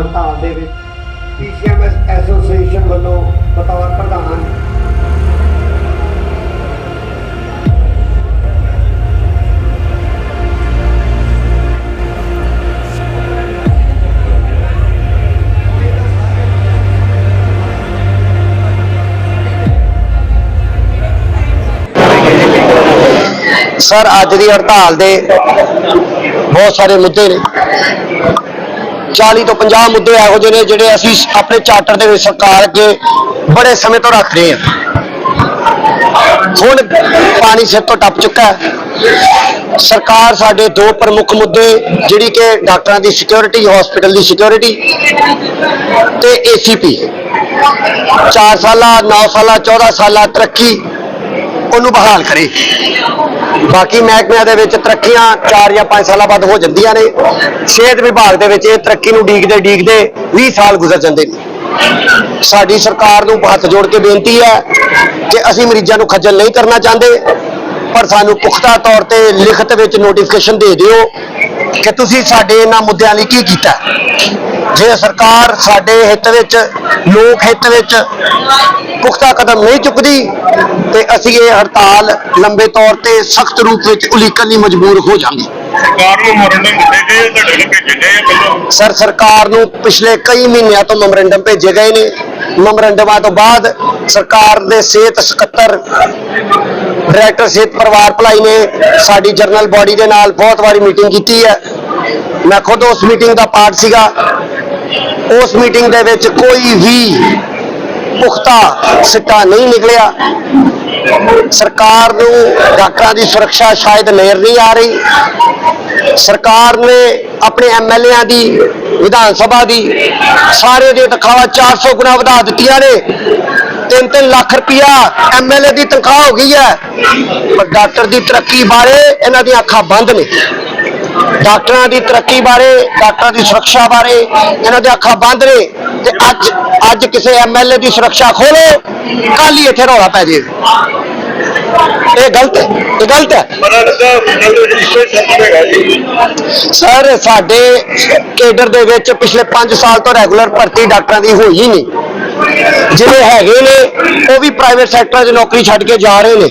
ਹੜਤਾਲ ਦੇ ਵਿੱਚ ਪੀਸੀਐਮਐਸ ਐਸੋਸੀਏਸ਼ਨ ਵੱਲੋਂ ਬਤੌਰ ਪ੍ਰਧਾਨ। ਸਰ ਅੱਜ ਦੀ ਹੜਤਾਲ ਦੇ ਬਹੁਤ ਸਾਰੇ ਮੁੱਦੇ ਨੇ। 40 ਤੋਂ 50 ਮੁੱਦੇ ਇਹੋ ਜਿਹੇ ਨੇ ਜਿਹੜੇ ਅਸੀਂ ਆਪਣੇ ਚਾਰਟਰ ਦੇ ਵਿੱਚ ਸਰਕਾਰ ਅੱਗੇ ਬੜੇ ਸਮੇਂ ਤੋਂ ਰੱਖ ਰਹੇ ਹਾਂ। ਹੁਣ ਪਾਣੀ ਸਿਰ ਤੋਂ ਟੱਪ ਚੁੱਕਾ ਹੈ। ਸਰਕਾਰ ਸਾਡੇ ਦੋ ਪ੍ਰਮੁੱਖ ਮੁੱਦੇ, ਜਿਹੜੀ ਕਿ ਡਾਕਟਰਾਂ ਦੀ ਸਿਕਿਉਰਿਟੀ ਹਸਪੀਟਲ ਦੀ ਸਿਕਿਉਰਿਟੀ ਤੇ ਏਸੀਪੀ 4 ਸਾਲਾ 9 ਸਾਲਾ 14 ਸਾਲਾ ਤਰੱਕੀ ਉਹਨੂੰ ਬਹਾਲ ਕਰੇ। ਬਾਕੀ ਮਹਿਕਮਿਆਂ ਦੇ ਵਿੱਚ ਤਰੱਕੀਆਂ 4 ਜਾਂ 5 ਸਾਲਾਂ ਬਾਅਦ ਹੋ ਜਾਂਦੀਆਂ ਨੇ। ਸਿਹਤ ਵਿਭਾਗ ਦੇ ਵਿੱਚ ਇਹ ਤਰੱਕੀ ਨੂੰ ਡੀਕਦੇ ਡੀਕਦੇ 20 ਸਾਲ ਗੁਜ਼ਰ ਜਾਂਦੇ ਨੇ। ਸਾਡੀ ਸਰਕਾਰ ਨੂੰ ਹੱਥ ਜੋੜ ਕੇ ਬੇਨਤੀ ਹੈ ਕਿ ਅਸੀਂ ਮਰੀਜ਼ਾਂ ਨੂੰ ਖੱਜਲ ਨਹੀਂ ਕਰਨਾ ਚਾਹੁੰਦੇ, ਪਰ ਸਾਨੂੰ ਪੁਖਤਾ ਤੌਰ ਤੇ ਲਿਖਤ ਵਿੱਚ ਨੋਟੀਫਿਕੇਸ਼ਨ ਦੇ ਦਿਓ ਕਿ ਤੁਸੀਂ ਸਾਡੇ ਇਹਨਾਂ ਮੁੱਦਿਆਂ ਲਈ ਕੀ ਕੀਤਾ। ਜੇ ਸਰਕਾਰ ਸਾਡੇ ਹਿੱਤ ਵਿੱਚ, ਲੋਕ ਹਿੱਤ ਵਿੱਚ ਪੁਖਤਾ ਕਦਮ ਨਹੀਂ ਚੁੱਕਦੀ ਤੇ ਅਸੀਂ ਇਹ ਹੜਤਾਲ ਲੰਬੇ ਤੌਰ ਤੇ ਸਖਤ ਰੂਪ ਵਿੱਚ ਉਲੀਕਣ ਲਈ ਮਜਬੂਰ ਹੋ ਜਾਵਾਂਗੇ। ਸਰਕਾਰ ਨੂੰ ਮੋਰੰਡਮ ਦਿੱਤੇ ਗਏ ਤੁਹਾਡੇ ਨੂੰ ਭੇਜੇ ਗਏ ਪਹਿਲਾਂ? ਸਰ ਸਰਕਾਰ ਨੂੰ ਪਿਛਲੇ ਕਈ ਮਹੀਨਿਆਂ ਤੋਂ ਮੈਮੋਰੰਡਮ ਭੇਜੇ ਗਏ ਨੇ। ਮੈਮੋਰੰਡਮਾਂ ਤੋਂ ਬਾਅਦ ਸਰਕਾਰ ਦੇ ਸਿਹਤ ਸਕੱਤਰ ਡਾਇਰੈਕਟਰ ਸਿਹਤ ਪਰਿਵਾਰ ਭਲਾਈ ਨੇ ਸਾਡੀ ਜਰਨਲ ਬਾਡੀ ਦੇ ਨਾਲ ਬਹੁਤ ਵਾਰੀ ਮੀਟਿੰਗ ਕੀਤੀ ਹੈ। ਮੈਂ ਖੁਦ ਉਸ ਮੀਟਿੰਗ ਦਾ ਪਾਰਟ ਸੀਗਾ। ਉਸ ਮੀਟਿੰਗ ਦੇ ਵਿੱਚ ਕੋਈ ਵੀ ਪੁਖਤਾ ਸਿੱਟਾ ਨਹੀਂ ਨਿਕਲਿਆ। ਸਰਕਾਰ ਨੂੰ ਡਾਕਟਰਾਂ ਦੀ ਸੁਰੱਖਿਆ ਸ਼ਾਇਦ ਨਜ਼ਰ ਨਹੀਂ ਆ ਰਹੀ। ਸਰਕਾਰ ਨੇ ਆਪਣੇ ਐਮਐਲਏਆਂ ਦੀ, ਵਿਧਾਨ ਸਭਾ ਦੀ ਸਾਰੇ ਦੇ ਤਨਖਾਹਾਂ 400 ਗੁਣਾ ਵਧਾ ਦਿੱਤੀਆਂ ਨੇ। 3-3 ਲੱਖ ਰੁਪਇਆ ਐਮਐਲਏ ਦੀ ਤਨਖਾਹ ਹੋ ਗਈ ਹੈ। ਪਰ ਡਾਕਟਰ ਦੀ ਤਰੱਕੀ ਬਾਰੇ ਇਹਨਾਂ ਦੀਆਂ ਅੱਖਾਂ ਬੰਦ ਨੇ। ਡਾਕਟਰਾਂ ਦੀ ਤਰੱਕੀ ਬਾਰੇ, ਡਾਕਟਰਾਂ ਦੀ ਸੁਰੱਖਿਆ ਬਾਰੇ ਇਹਨਾਂ ਦੀਆਂ ਅੱਖਾਂ ਬੰਦ ਨੇ। ਤੇ ਅੱਜ ਅੱਜ ਕਿਸੇ ਐਮਐਲਏ ਦੀ ਸੁਰੱਖਿਆ ਖੋਲੋ ਕੱਲ ਹੀ ਇੱਥੇ ਰੌਲਾ ਪੈ ਜੇ। ਇਹ ਗਲਤ ਹੈ, ਇਹ ਗਲਤ ਹੈ। ਸਰ, ਸਾਡੇ ਕੇਡਰ ਦੇ ਵਿੱਚ ਪਿਛਲੇ 5 ਸਾਲ ਤੋਂ ਰੈਗੂਲਰ ਭਰਤੀ ਡਾਕਟਰਾਂ ਦੀ ਹੋਈ ਨਹੀਂ। ਜਿਹੜੇ ਹੈਗੇ ਨੇ, ਉਹ ਵੀ ਪ੍ਰਾਈਵੇਟ ਸੈਕਟਰ 'ਚ ਨੌਕਰੀ ਛੱਡ ਕੇ ਜਾ ਰਹੇ ਨੇ।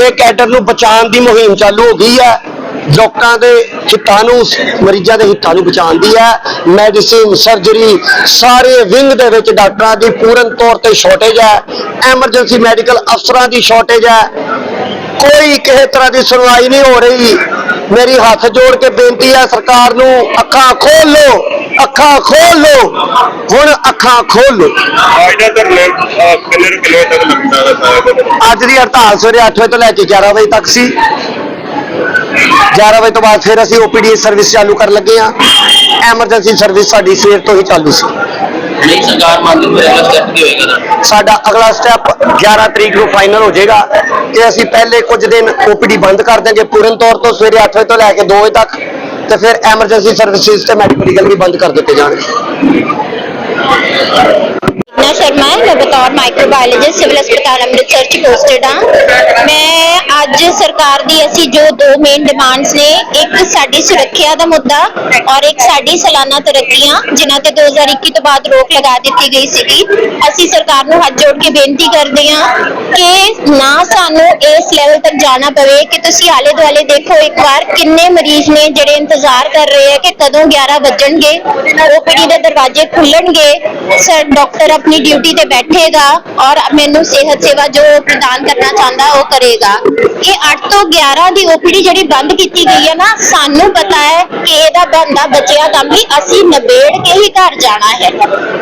ਇਹ ਕੈਡਰ ਨੂੰ ਬਚਾਉਣ ਦੀ ਮੁਹਿੰਮ ਚਾਲੂ ਹੋ ਗਈ ਹੈ। ਲੋਕਾਂ ਦੇ ਹਿੱਤਾਂ ਨੂੰ ਮਰੀਜ਼ਾਂ ਦੇ ਹਿੱਤਾਂ ਨੂੰ ਬਚਾਉਣ ਦੀ ਹੈ। ਮੈਡੀਸਿਨ ਸਰਜਰੀ ਸਾਰੇ ਵਿੰਗ ਦੇ ਵਿੱਚ ਡਾਕਟਰਾਂ ਦੀ ਪੂਰਨ ਤੌਰ ਤੇ ਸ਼ਾਰਟੇਜ ਹੈ। ਐਮਰਜੈਂਸੀ ਮੈਡੀਕਲ ਅਫਸਰਾਂ ਦੀ ਸ਼ਾਰਟੇਜ ਹੈ। ਕੋਈ ਕਿਸੇ ਤਰ੍ਹਾਂ ਦੀ ਸੁਣਵਾਈ ਨਹੀਂ ਹੋ ਰਹੀ। ਮੇਰੀ ਹੱਥ ਜੋੜ ਕੇ ਬੇਨਤੀ ਹੈ ਸਰਕਾਰ ਨੂੰ ਅੱਖਾਂ ਖੋਲ ਲਓ ਅੱਖਾਂ ਖੋਲ ਲਓ ਹੁਣ ਅੱਖਾਂ ਖੋਲ ਲੈ ਅੱਜ ਦੀ ਹੜਤਾਲ ਸਵੇਰੇ 8 ਵਜੇ ਤੋਂ ਲੈ ਕੇ 11 ਵਜੇ ਤੱਕ ਸੀ। 11 ਵਜੇ ਤੋਂ ਬਾਅਦ ਫਿਰ ਅਸੀਂ ਓਪੀਡੀ ਸਰਵਿਸ ਚਾਲੂ ਕਰਨ ਲੱਗੇ ਆ ਐਮਰਜੈਂਸੀ ਸਰਵਿਸ ਸਾਡੀ ਸਵੇਰ ਤੋਂ ਹੀ ਚਾਲੂ ਸੀ। ਨਹੀਂ ਸਰਕਾਰ ਮੰਨਦੀ ਫਿਰ ਅਗਲਾ ਸਟੈਪ ਕੀ ਹੋਏਗਾ? ਸਾਡਾ ਅਗਲਾ ਸਟੈਪ 11 ਤਰੀਕ ਨੂੰ ਫਾਈਨਲ ਹੋ ਜਾਏਗਾ ਕਿ ਅਸੀਂ ਪਹਿਲੇ ਕੁਝ ਦਿਨ ਓਪੀਡੀ ਬੰਦ ਕਰ ਦੇਂਗੇ ਪੂਰਨ ਤੌਰ ਤੋਂ ਸਵੇਰੇ 8 ਵਜੇ ਤੋਂ ਲੈ ਕੇ 2 ਵਜੇ ਤੱਕ ਤੇ ਫਿਰ ਐਮਰਜੈਂਸੀ ਸਰਵਿਸਿਜ਼ ਤੇ ਮੈਡੀਕਲ ਵੀ ਬੰਦ ਕਰ ਦਿੱਤੇ ਜਾਣਗੇ। ਨਾ ਸ਼ਰਮਾ ਹੈ ਮੈਂ ਬਤੌਰ ਮਾਈਕਰੋਬਾਇਓਲੋਜਿਸਟ ਸਿਵਲ ਹਸਪਤਾਲ ਅੰਮ੍ਰਿਤਸਰ ਚ ਪੋਸਟਡ ਹਾਂ। ਮੈਂ ਅੱਜ ਸਰਕਾਰ ਦੀ ਅਸੀਂ ਜੋ ਦੋ ਮੇਨ ਡਿਮਾਂਡਸ ਨੇ, ਇੱਕ ਸਾਡੀ ਸੁਰੱਖਿਆ ਦਾ ਮੁੱਦਾ ਔਰ ਇੱਕ ਸਾਡੀ ਸਾਲਾਨਾ ਤਰੱਕੀਆਂ, ਜਿਨ੍ਹਾਂ ਤੇ 2021 ਤੋਂ ਬਾਅਦ ਰੋਕ ਲਗਾ ਦਿੱਤੀ ਗਈ ਸੀਗੀ। ਅਸੀਂ ਸਰਕਾਰ ਨੂੰ ਹੱਥ ਜੋੜ ਕੇ ਬੇਨਤੀ ਕਰਦੇ ਹਾਂ ਕਿ ਨਾ ਸਾਨੂੰ ਇਸ ਲੈਵਲ ਤੱਕ ਜਾਣਾ ਪਵੇ ਕਿ ਤੁਸੀਂ ਆਲੇ ਦੁਆਲੇ ਦੇਖੋ ਇੱਕ ਵਾਰ ਕਿੰਨੇ ਮਰੀਜ਼ ਨੇ ਜਿਹੜੇ ਇੰਤਜ਼ਾਰ ਕਰ ਰਹੇ ਆ ਕਿ ਕਦੋਂ 11 ਵੱਜਣਗੇ ਓਪੀਡੀ ਦੇ ਦਰਵਾਜ਼ੇ ਖੁੱਲਣਗੇ, ਸਰ ਡਾਕਟਰ ਆਪਣੀ ਡਿਊਟੀ ਤੇ ਬੈਠੇਗਾ ਔਰ ਮੈਨੂੰ ਸਿਹਤ ਸੇਵਾ ਜੋ ਪ੍ਰਦਾਨ ਕਰਨਾ ਚਾਹੁੰਦਾ ਉਹ ਕਰੇਗਾ। ਇਹ 8 ਤੋਂ 11 ਦੀ ਓਪੀਡੀ ਜਿਹੜੀ ਬੰਦ ਕੀਤੀ ਗਈ ਹੈ ਨਾ, ਸਾਨੂੰ ਪਤਾ ਹੈ ਕਿ ਇਹਦਾ ਬੰਦਾ ਬਚਿਆ ਕੰਮ ਵੀ ਅਸੀਂ ਨਿਬੇੜ ਕੇ ਹੀ ਘਰ ਜਾਣਾ ਹੈ।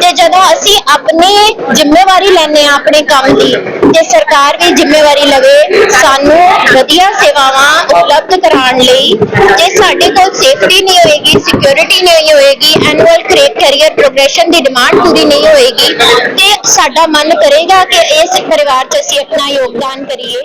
ਤੇ ਜਦੋਂ ਅਸੀਂ ਆਪਣੀ ਜ਼ਿੰਮੇਵਾਰੀ ਲੈਂਦੇ ਆ ਆਪਣੇ ਕੰਮ ਦੀ, ਤੇ ਸਰਕਾਰ ਵੀ ਜ਼ਿੰਮੇਵਾਰੀ ਲਵੇ, ਸਾਨੂੰ ਵਧੀਆ ਸੇਵਾਵਾਂ ਉਪਲਬਧ ਕਰਾਉਣ ਲਈ, ਜੇ ਸਾਡੇ ਕੋਲ ਸੇਫਟੀ ਨਹੀਂ ਹੋਏਗੀ ਸਿਕਿਉਰਿਟੀ ਨਹੀਂ ਹੋਏਗੀ ਐਨੂਅਲ ਕੈਰੀਅਰ ਪ੍ਰੋਗਰੈਸ਼ਨ ਦੀ ਡਿਮਾਂਡ ਪੂਰੀ ਨਹੀਂ ਹੋਏਗੀ, ਤੇ ਸਾਡਾ ਮਨ ਕਰੇਗਾ ਕਿ ਇਸ ਪਰਿਵਾਰ 'ਚ ਅਸੀਂ ਆਪਣਾ ਯੋਗਦਾਨ ਕਰੀਏ।